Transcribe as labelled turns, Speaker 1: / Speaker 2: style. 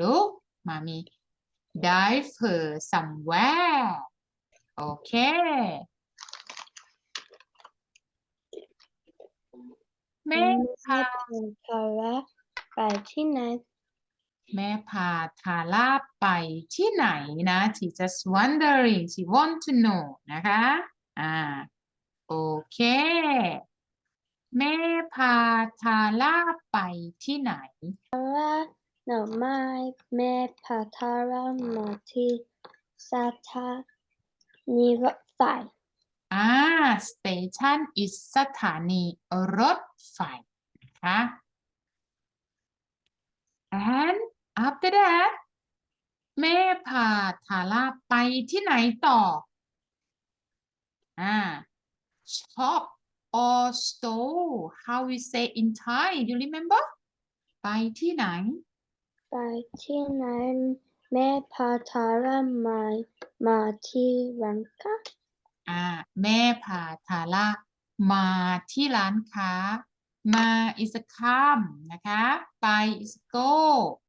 Speaker 1: look มามี dive her somewhere โอเคแม่พา
Speaker 2: พาระไปที่ไหน
Speaker 1: แม่พาทาร่าไปที่ไหนนะ she just wondering she want to know นะคะ อ่า โอเค แม่พาทาร่าไปที่ไหน
Speaker 2: ห น่อไม้แม่พาทารามาที่สถานีรถไฟ
Speaker 1: อ่า station is สถานีรถไฟนะคะ and after that แม่พาทาร่าไปที่ไหนต่อ อ่า shop or store how we say in Thai you remember ไปที่ไหน
Speaker 2: ไปที่ไหนแม่พาทารามามาที่ร้านค้า
Speaker 1: อ่าแม่พาทาร่ามาที่ร้านค้า มา is come นะคะ ไป is go